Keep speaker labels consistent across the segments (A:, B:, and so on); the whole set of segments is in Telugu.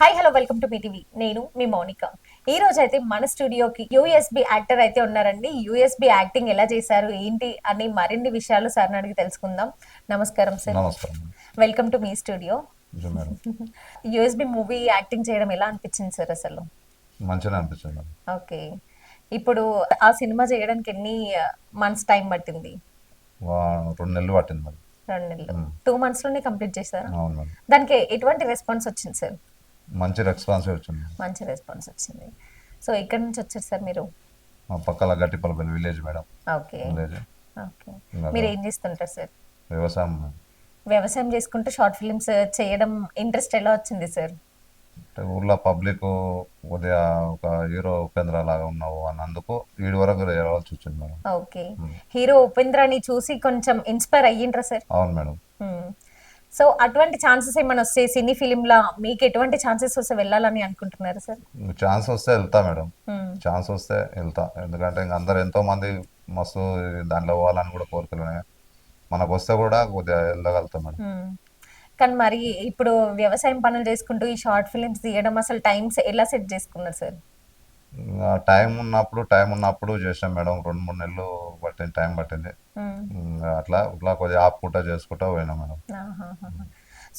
A: Hi hello welcome to TV నేను మీ మౌనిక. ఈ రోజు అయితే మన స్టూడియోకి యూఎస్బి యాక్టర్ అయితే ఉన్నారండి. యూఎస్బి యాక్టింగ్ ఎలా చేశారు ఏంటి అని మరిన్ని విషయాలు సార్ని అడిగి తెలుసుకుందాం. నమస్కారం సార్. వెల్కమ్ టు మీ స్టూడియో. యూఎస్బి మూవీ యాక్టింగ్ చేయడం ఎలా అనిపించింది సార్ అసలు?
B: మంచిగా అనిపించింది
A: ఓకే. ఇప్పుడు ఆ సినిమా చేయడానికి ఎన్ని మంత్స్ టైం పట్టింది?
B: రెండు నెలలు పట్టింది
A: రెండు నెలలు. టూ మంత్స్లోనే కంప్లీట్ చేశారా? దానికి ఎటువంటి రెస్పాన్స్ వచ్చింది సార్?
B: మంచి రెస్పాన్స్ వచ్చింది.
A: మంచి రెస్పాన్స్ వచ్చింది. సో ఎక్కడి నుంచి వచ్చారు సార్ మీరు?
B: మా పక్కల Gattipalli village madam.
A: Okay.
B: Village.
A: Okay. మీరు ఏం చేస్తుంటారు సార్?
B: వ్యవసాయం.
A: వ్యవసాయం చేసుకుంటూ షార్ట్ ఫిల్మ్స్ చేయడం ఇంట్రెస్ట్ ఎలా వచ్చింది సార్?
B: అంటే ఊర్లో పబ్లిక్ కొద్దిగా ఒక హీరో ఉపేంద్ర లాగా ఉన్నావు అన్నందుకు వీడి వరకు వెళ్ళవలసి వచ్చింది మేడం.
A: ఓకే. హీరో ఉపేంద్రని చూసి కొంచెం ఇన్స్పైర్ అయ్యిండ్రా సార్?
B: అవును మేడం.
A: సో అటువంటి ఛాన్సెస్ ఏమైనా వస్తాయి సినీ ఫిలిం లా మీకు ఎటువంటి ఛాన్సెస్ వస్తే వెళ్ళాలని అనుకుంటున్నారు సార్?
B: ఛాన్స్ వస్తే వెళ్తా మేడం. ఛాన్స్ వస్తే వెళ్తా. ఎందుకంటే ఇంక అందరు ఎంతో మంది మస్తు దాంట్లో పోవాలని కూడా కోరికలు ఉన్నాయి మనకు వస్తే కూడా కొద్దిగా వెళ్ళగలుగుతాం మేడం.
A: కానీ మరి ఇప్పుడు వ్యవసాయం పనులు చేసుకుంటూ ఈ షార్ట్ ఫిలిమ్స్ తీయడం అసలు టైమ్స్ ఎలా సెట్ చేసుకున్నారు సార్?
B: టైం ఉన్నప్పుడు టైం ఉన్నప్పుడు చేసాం మేడం. రెండు మూడు నెలలు పట్టింది టైం పట్టింది. అట్లా ఇట్లా కొద్దిగా ఆపుకుంటా చేసుకుంటా పోయినా మేడం.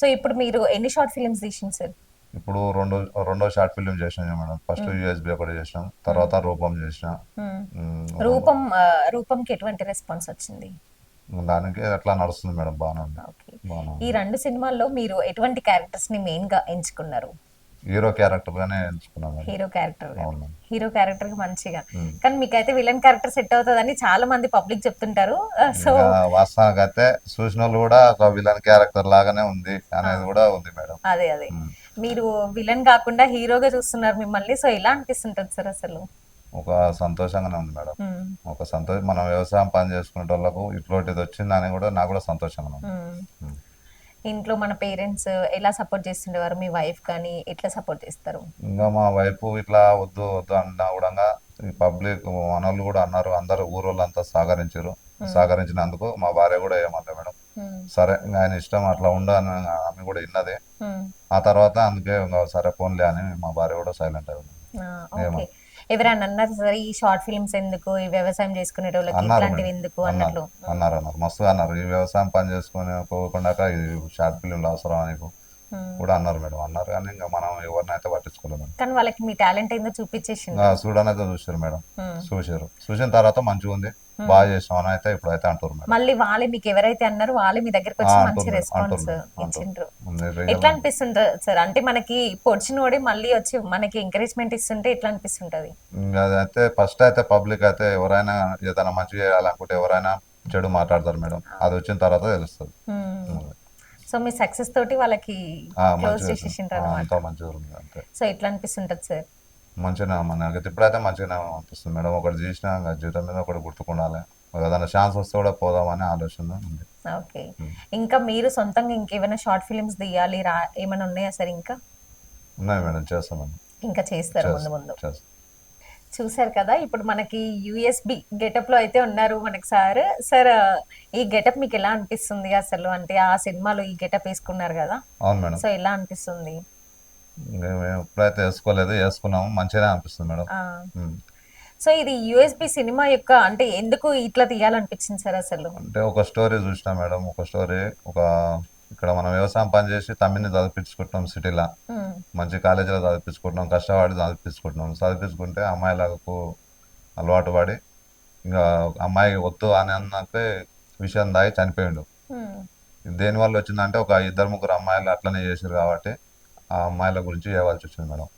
A: సో ఇప్పుడు మీరు ఎన్ని షార్ట్ ఫిలిమ్స్ తీసింది సార్?
B: ఇప్పుడు రెండో రెండో షార్ట్ ఫిల్మ్ చేసినాం మేడం. ఫస్ట్ యూఎస్బి ఒకటి చేసినాం తర్వాత రూపం చేసిన.
A: రూపం రూపంకి ఎటువంటి రెస్పాన్స్ వచ్చింది?
B: దానికి అట్లా నడుస్తుంది మేడం బాగానే
A: ఈ రెండు సినిమాల్లో మీరు ఎటువంటి క్యారెక్టర్స్ని మెయిన్గా ఎంచుకున్నారు?
B: హీరో క్యారెక్టర్ గానే ఎంచుకున్నాం మేడం
A: హీరో క్యారెక్టర్. హీరో క్యారెక్టర్కి మంచిగా. కానీ మీకైతే విలన్ క్యారెక్టర్ సెట్ అవుతుందని చాలా మంది పబ్లిక్ చెప్తుంటారు. సో
B: ఇంకా వాస్తవానికి అయితే వాళ్ళు కూడా ఒక విలన్ క్యారెక్టర్ లాగానే ఉంది అనేది కూడా ఉంది మేడం.
A: అదే అదే. మీరు విలన్ కాకుండా హీరోగా చూస్తున్నారు మిమ్మల్ని. సో ఎలా అనిపిస్తుంటది సార్ అసలు?
B: ఒక సంతోషంగానే ఉంది మేడం. ఒక సంతోషం మనం వ్యవసాయం పని చేసుకునే వాళ్ళకు ఇట్లాంటిది వచ్చిందని కూడా నాకు కూడా సంతోషంగా ఉంది.
A: ఇంట్లో మన పేరెంట్స్ ఎలా సపోర్ట్ చేస్తుండేవారు? మీ వైఫ్ కానీ ఎట్లా సపోర్ట్ చేస్తారు?
B: ఇంకా మా వైపు ఇట్లా వద్దు వద్దు అన్నా కూడా పబ్లిక్ మనోళ్ళు కూడా అన్నారు. అందరు ఊరోళ్ళు అంతా సహకరించారు సహకరించినందుకు మా భార్య కూడా ఏమన్నా మేడం. సరే ఆయన ఇష్టం అట్లా ఉండు అని ఆమె కూడా విన్నది. ఆ తర్వాత అందుకే ఇంకా సరే ఫోన్లే అని మా భార్య కూడా సైలెంట్ అయింది.
A: ఓకే. ఎవరైనా అన్నారు సార్ ఈ షార్ట్ ఫిల్మ్స్ ఎందుకు ఈ వ్యవసాయం చేసుకునే వాళ్ళకి
B: అన్నారు.
A: ఎందుకు
B: అన్నారు
A: అన్నట్లు
B: అన్నారు అన్నారు మస్తుగా అన్నారు ఈ వ్యవసాయం పని చేసుకుని పోకుండా ఇది షార్ట్ ఫిల్మ్లు అవసరం నీకు. కూడా అన్నారు మేడం. అన్నారు కానీ ఇంకా మనం ఎవరినైతే పట్టించుకోలేము మేడం.
A: కానీ వాళ్ళకి మీ టాలెంట్ ఏందో చూపించేసింది
B: ఇంకా చూడనైతే చూసారు మేడం.
A: Hmm.
B: చూసారు చూసిన తర్వాత మంచిగా ఉంది. బాగా చేసాం అని అయితే ఇప్పుడైతే అంటారు మేడం.
A: మళ్ళీ వాళ్ళే మీకు ఎవరైతే అన్నారో వాళ్ళే మీ దగ్గరకు వచ్చి మంచి రెస్పాన్స్ ఇచ్చిండ్రు. ఎట్లా అనిపిస్తుంటది సార్? అంటే మనకి పొడిచినోడే మళ్ళీ వచ్చి మనకి ఎంకరేజ్మెంట్ ఇస్తుంటే ఎట్లా అనిపిస్తుంటది?
B: అదైతే ఫస్ట్ అయితే పబ్లిక్ అయితే ఎవరైనా ఏదైనా మంచి చేయాలనుకుంటే ఎవరైనా చెడు మాట్లాడతారు మేడం. అది వచ్చిన తర్వాత తెలుస్తుంది.
A: సో మీ సక్సెస్ తోటి వాళ్ళకి క్లోజ్
B: మంచిగా అంతే.
A: సో ఎట్లా అనిపిస్తుంటది సార్?
B: మంచిగా మనకి ఇప్పుడైతే మంచిగానే అనిపిస్తుంది మేడం. ఒకటి చేసిన జీవితం మీద ఒకటి గుర్తుకుండాలి ఏదైనా ఛాన్స్ వస్తే కూడా పోదామని ఆలోచన ఉంది.
A: ఓకే. ఇంకా మీరు సొంతంగా ఇంకేమైనా షార్ట్ ఫిల్మ్స్ తీయాలి రా ఏమైనా ఉన్నాయా సార్ ఇంకా?
B: ఉన్నాయి మేడం. చేస్తామని
A: ఇంకా చేస్తారు ముందు ముందు. చూసారు కదా ఇప్పుడు మనకి యూఎస్బి గెటప్లో అయితే ఉన్నారు మనకి సార్. సార్ ఈ గెటప్ మీకు ఎలా అనిపిస్తుంది అసలు? అంటే ఆ సినిమాలో ఈ గెటప్ వేసుకున్నారు కదా.
B: అవును మేడం.
A: సో ఎలా అనిపిస్తుంది?
B: ఎప్పుడైతే వేసుకోలేదు వేసుకున్నాము మంచిగానే అనిపిస్తుంది మేడం.
A: సో ఇది యూఎస్బి సినిమా యొక్క అంటే ఎందుకు ఇట్లా తీయాలనిపించింది సార్ అసలు?
B: అంటే ఒక స్టోరీ చూసిన మేడం ఒక స్టోరీ ఒక ఇక్కడ మనం వ్యవసాయం పని చేసి తమ్మిని చదివించుకుంటున్నాం సిటీలో. మంచి కాలేజీలో చదివించుకుంటున్నాం కష్టపడి చదివించుకుంటున్నాం చదివించుకుంటే అమ్మాయిలకు అలవాటు పడి ఇంకా అమ్మాయి వద్దు అని అన్నాకే విషయం దాగి చనిపోయిండు. దేనివల్ల వచ్చిందంటే ఒక ఇద్దరు ముగ్గురు అమ్మాయిలు అట్లనే చేసారు కాబట్టి ఆ అమ్మాయిల గురించి చేయవలసి వచ్చింది మేడం.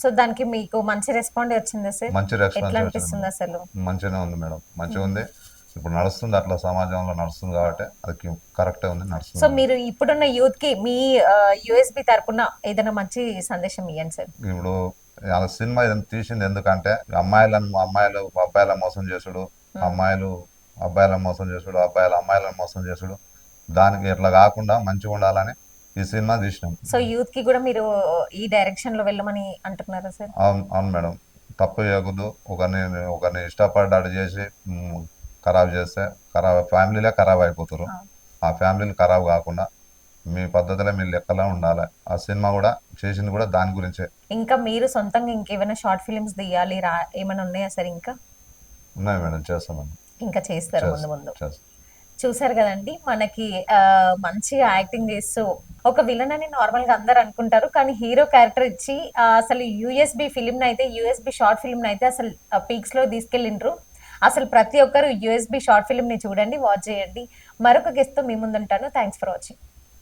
A: సో దానికి మీకు మంచి రెస్పాండ్ వచ్చిందా సార్?
B: మంచి వచ్చింది
A: అనిపిస్తుంది అసలు?
B: మంచిగానే ఉంది మేడం. మంచిగా ఉంది. ఇప్పుడు నడుస్తుంది అట్లా సమాజంలో నడుస్తుంది కాబట్టి అది కరెక్టే ఉంది
A: సో
B: నడుస్తుంది
A: మీరు ఇప్పుడున్న యూత్కి మీ యుఎస్బి తరపున ఏదైనా మంచి సందేశం ఇవ్వండి సార్.
B: ఇప్పుడు ఆ సినిమా ఇది తీసింది ఎందుకంటే అమ్మాయిలను అమ్మాయిలు అబ్బాయిల మోసం చేసుడు అమ్మాయిలు అబ్బాయిలను మోసం చేసుడు అబ్బాయిలు అమ్మాయిలను మోసం చేసుడు. దానికి ఇట్లా కాకుండా మంచిగా ఉండాలని ఈ సినిమా తీసినాం.
A: సో యూత్కి కూడా మీరు ఈ డైరెక్షన్లో వెళ్ళమని అంటున్నారా సార్?
B: అవును అవును మేడం. తప్పు చేయకూడదు. ఒకరిని ఒకరిని ఇష్టపడ్డాడు చేసి ఖరాబ్ చేస్తే ఖరాబ్ ఫ్యామిలీలే ఖరాబ్ అయిపోతారు
A: ఆ.
B: ఫ్యామిలీలు ఖరాబ్ కాకుండా మీ పద్ధతిలో మీ లెక్కలో ఉండాలి. ఆ సినిమా కూడా చేసింది కూడా దాని గురించే.
A: ఇంకా మీరు సొంతంగా ఇంకేమైనా షార్ట్ ఫిలిమ్స్ తీయాలి రా ఏమైనా ఉన్నాయా సార్ ఇంకా?
B: ఉన్నాయి మేడం చేస్తామని
A: ఇంకా చేస్తారు ముందు ముందు.
B: చేస్తాం.
A: చూసారు కదండి మనకి మంచిగా యాక్టింగ్ చేస్తూ ఒక విలన్ అని నార్మల్గా అందరు అనుకుంటారు కానీ హీరో క్యారెక్టర్ ఇచ్చి అసలు యూఎస్బి ఫిలిం అయితే యూఎస్బి షార్ట్ ఫిల్మ్ అయితే అసలు పీక్స్లో తీసుకెళ్ళిండ్రు. అసలు ప్రతి ఒక్కరు యూఎస్బి షార్ట్ ఫిల్మ్ని చూడండి వాచ్ చేయండి. మరొక గెస్ట్తో మీ ముందుంటాను. Thanks for watching